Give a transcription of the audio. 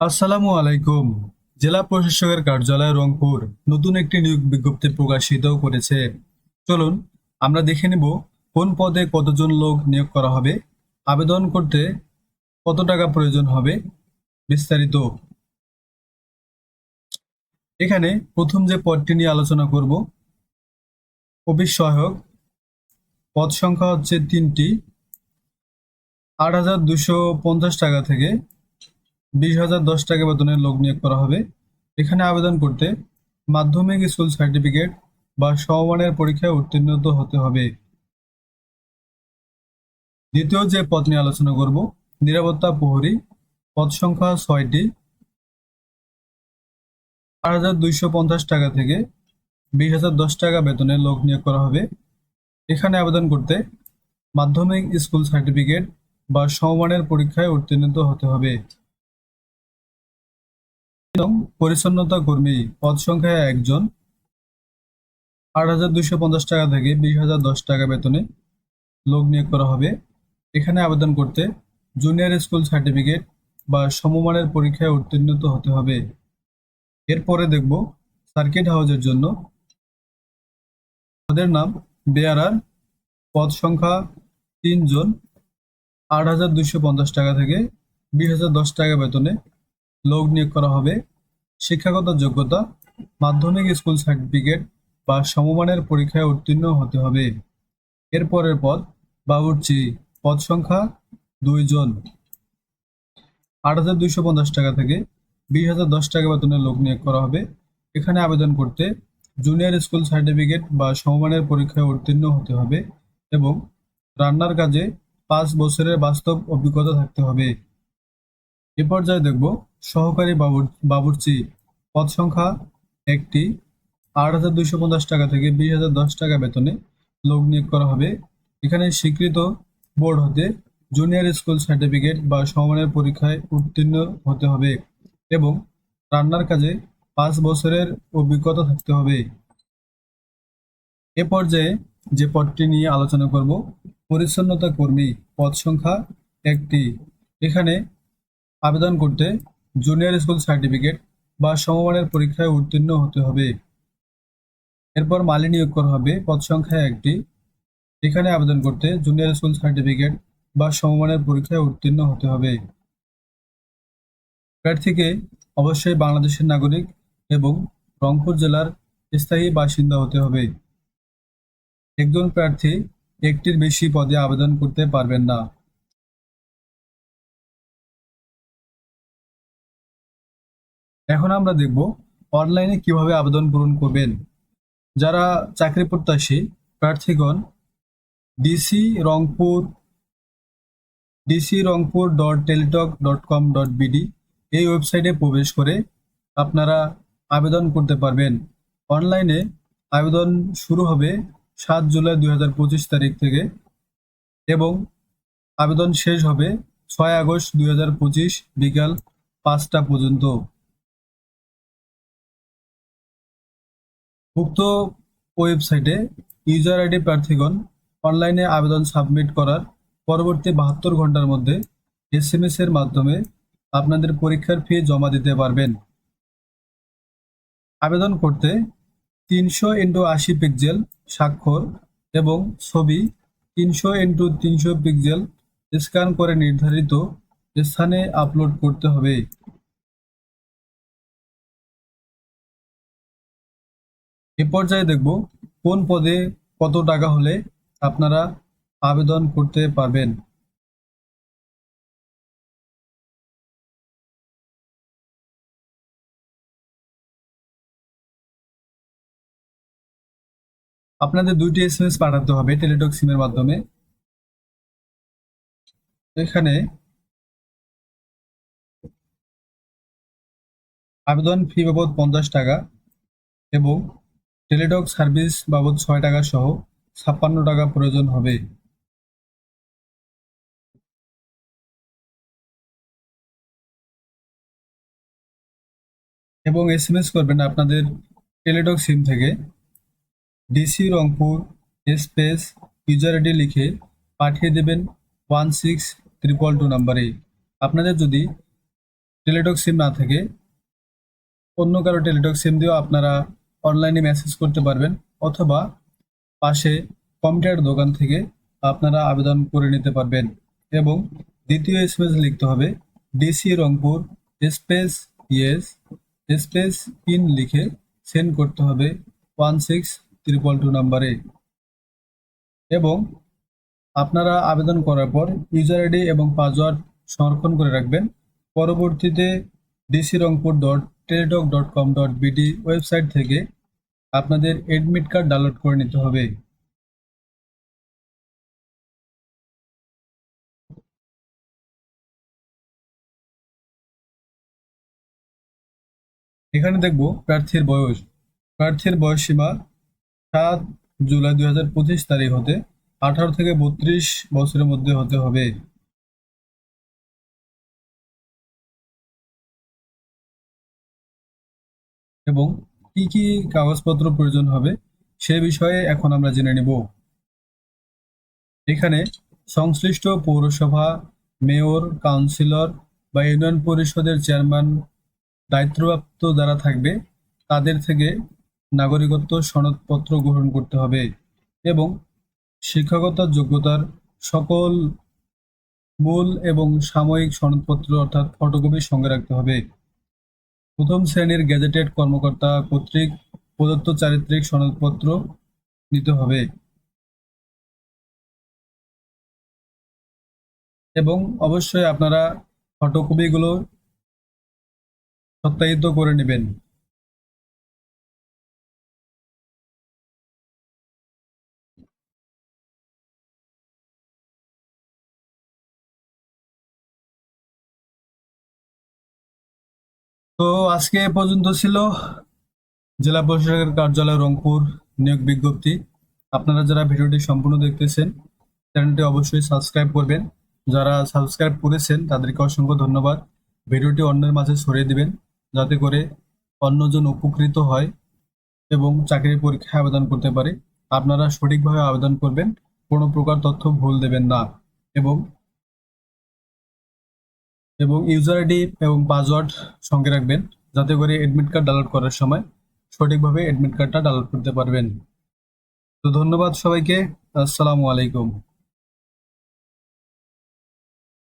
আসসালামু আলাইকুম। জেলা প্রশাসকের কার্যালয় রংপুর নতুন একটি নিয়োগ বিজ্ঞপ্তি প্রকাশিত করেছে। চলুন, আমরা দেখে নেব কোন পদে কতজন লোক নিয়োগ করা হবে, আবেদন করতে কত টাকা প্রয়োজন হবে, বিস্তারিত। এখানে প্রথম যে পদটি নিয়ে আলোচনা করব, অফিস সহায়ক, পদ সংখ্যা হচ্ছে তিনটি। আট হাজার দুশো পঞ্চাশ টাকা থেকে বিশ হাজার দশ টাকা বেতনের লোক নিয়োগ করা হবে। এখানে আবেদন করতে মাধ্যমিক স্কুল সার্টিফিকেট বা সমমানের পরীক্ষায় উত্তীর্ণ হতে হবে। দ্বিতীয় যে পদ নিয়ে আলোচনা করব, নিরাপত্তা প্রহরী, পদ সংখ্যা ছয়টি। আট হাজার দুইশো পঞ্চাশ টাকা থেকে বিশ হাজার দশ টাকা বেতনে লোক নিয়োগ করা হবে। এখানে আবেদন করতে মাধ্যমিক স্কুল সার্টিফিকেট বা সমমানের পরীক্ষায় উত্তীর্ণ হতে হবে। এবং পরিচ্ছন্নতা কর্মী পদ সংখ্যা একজন। আট হাজার দুইশো পঞ্চাশ টাকা থেকে বিশ হাজার দশ টাকা বেতনে লোক নিয়োগ করা হবে। এখানে আবেদন করতে জুনিয়র স্কুল সার্টিফিকেট বা সমমানের পরীক্ষায় উত্তীর্ণ হতে হবে। এরপরে দেখব সার্কিট হাউসের জন্য। পদের নাম বেয়ারার। পদ সংখ্যা তিনজন। আট হাজার দুইশো পঞ্চাশ টাকা থেকে বিশ হাজার দশ টাকা বেতনে লোক নিয়োগ করা হবে। শিক্ষাগত যোগ্যতা, মাধ্যমিক স্কুল সার্টিফিকেট বা সমমানের পরীক্ষায় উত্তীর্ণ হতে হবে। এরপরের পদ বাবুর্চি। পদ সংখ্যা দুইজন আট হাজার দুইশো পঞ্চাশ টাকা থেকে বিশ হাজার দশ টাকা বেতনের লোক নিয়োগ করা হবে। এখানে আবেদন করতে জুনিয়র স্কুল সার্টিফিকেট বা সমমানের পরীক্ষায় উত্তীর্ণ হতে হবে এবং রান্নার কাজে পাঁচ বছরের বাস্তব অভিজ্ঞতা থাকতে হবে। এ পর্যায়ে দেখব সহকারী বাবুর, বাবুর্চি পদ সংখ্যা একটি। আট হাজার দুইশো পঞ্চাশ টাকা থেকে বিশ হাজার দশ টাকা বেতনে লোক নিয়োগ করা হবে। এখানে স্বীকৃত বোর্ড হতে জুনিয়র স্কুল সার্টিফিকেট বা সমমানের পরীক্ষায় উত্তীর্ণ হতে হবে এবং রান্নার কাজে পাঁচ বছরের অভিজ্ঞতা থাকতে হবে। এ পর্যায়ে যে পদটি নিয়ে আলোচনা করব, পরিচ্ছন্নতা কর্মী পদ সংখ্যা একটি। এখানে আবেদন করতে জুনিয়র স্কুল সার্টিফিকেট বা সমমানের পরীক্ষায় উত্তীর্ণ হতে হবে। এরপর মালি নিয়োগ করা হবে পদ সংখ্যা একটি। এখানে আবেদন করতে জুনিয়র স্কুল সার্টিফিকেট বা সমমানের পরীক্ষায় উত্তীর্ণ হতে হবে। প্রার্থীকে অবশ্যই বাংলাদেশের নাগরিক এবং রংপুর জেলার স্থায়ী বাসিন্দা হতে হবে। একজন প্রার্থী একটির বেশি পদে আবেদন করতে পারবেন না। এখন আমরা দেখব অনলাইনে কীভাবে আবেদন পূরণ করবেন। যারা চাকরি প্রত্যাশী, প্রার্থীগণ DC Rangpur DC Rangpur dot Teletalk dot com dot BD এই ওয়েবসাইটে প্রবেশ করে আপনারা আবেদন করতে পারবেন। অনলাইনে আবেদন শুরু হবে সাত জুলাই দুই হাজার পঁচিশ তারিখ থেকে এবং আবেদন শেষ হবে ছয় আগস্ট দুই হাজার পঁচিশ বিকাল পাঁচটা পর্যন্ত। উক্ত ওয়েবসাইটে ইউজার আইডি প্রার্থীগণ অনলাইনে আবেদন সাবমিট করার পরবর্তী বাহাত্তর ঘণ্টার মধ্যে এসএমএস এর মাধ্যমে আপনাদের পরীক্ষার ফি জমা দিতে পারবেন। আবেদন করতে তিনশো ইন্টু আশি পিক্সেল স্বাক্ষর এবং ছবি তিনশো ইন্টু তিনশো পিক্সেল স্ক্যান করে নির্ধারিত স্থানে আপলোড করতে হবে। এ পর্যায়ে দেখব কোন পদে কত টাকা হলে আপনারা আবেদন করতে পারবেন। আপনাদের দুইটি এসএমএস পাঠাতে হবে টেলিটক সিমের মাধ্যমে। এখানে আবেদন ফি বাবদ পঞ্চাশ টাকা এবং টেলিটক সার্ভিস বাবদ ছয় টাকা সহ ছাপ্পান্ন টাকা প্রয়োজন হবে। এবং এসএমএস করবেন আপনাদের টেলিটক সিম থেকে। DC Rangpur space user ID লিখে পাঠিয়ে দেবেন ওয়ান সিক্স ত্রিপল টু নাম্বারে। আপনাদের যদি টেলিটক সিম না থাকে, অন্য কারও টেলিটক সিম দিয়েও আপনারা অনলাইনে মেসেজ করতে পারবেন, অথবা পাশে কম্পিউটার দোকান থেকে আপনারা আবেদন করে নিতে পারবেন। এবং দ্বিতীয় এসএমএস লিখতে হবে DC Rangpur space yes space PIN লিখে সেন্ড করতে হবে ওয়ান সিক্স ত্রিপল টু নাম্বারে এবং আপনারা আবেদন করার পর ইউজার আইডি এবং পাসওয়ার্ড সংরক্ষণ করে রাখবেন। পরবর্তীতে DC Rangpur dot Teletalk dot com dot BD website থেকে আপনাদের এডমিট কার্ড ডাউনলোড করে নিতে হবে। এখানে দেখব প্রার্থীর বয়স। প্রার্থীর বয়স সীমা সাত জুলাই দুই হাজার পঁচিশ তারিখ হতে আঠারো থেকে বত্রিশ বছরের মধ্যে হতে হবে। এবং কি কি কাগজপত্র প্রয়োজন হবে সে বিষয়ে এখন আমরা জেনে নেব। এখানে সংশ্লিষ্ট পৌরসভা, মেয়র, কাউন্সিলর বা ইউনিয়ন পরিষদের চেয়ারম্যান, দায়িত্বপ্রাপ্ত যারা থাকবে, তাদের থেকে নাগরিকত্ব সনদপত্র গ্রহণ করতে হবে এবং শিক্ষাগত যোগ্যতার সকল মূল এবং সাময়িক সনদপত্র অর্থাৎ ফটোকপি সঙ্গে রাখতে হবে। প্রথম শ্রেণির গেজেটেড কর্মকর্তা কর্তৃক প্রদত্ত চারিত্রিক সনদপত্র নিতে হবে। এবং অবশ্যই আপনারা ফটোকপিগুলো সত্যায়িত করে নেবেন। তো আজকে এ পর্যন্ত ছিল। জেলা প্রশাসকের কার্যালয় রংপুর নিয়োগ বিজ্ঞপ্তি। আপনারা যারা ভিডিওটি সম্পূর্ণ দেখতেছেন, চ্যানেলটি অবশ্যই সাবস্ক্রাইব করবেন। যারা সাবস্ক্রাইব করেছেন, তাদেরকে অসংখ্য ধন্যবাদ। ভিডিওটি অন্যের মাঝে ছড়িয়ে দিবেন, যাতে করে অন্যজন উপকৃত হয় এবং চাকরির পরীক্ষায় আবেদন করতে পারে। আপনারা সঠিকভাবে আবেদন করবেন, কোনো প্রকার তথ্য ভুল দেবেন না এবং এবং ইউজার আইডি এবং পাসওয়ার্ড সঙ্গে রাখবেন যাতে করে অ্যাডমিট কার্ড ডাউনলোড করার সময় সঠিকভাবে অ্যাডমিট কার্ডটা ডাউনলোড করতে পারবেন। তো ধন্যবাদ সবাইকে। আসসালামু আলাইকুম।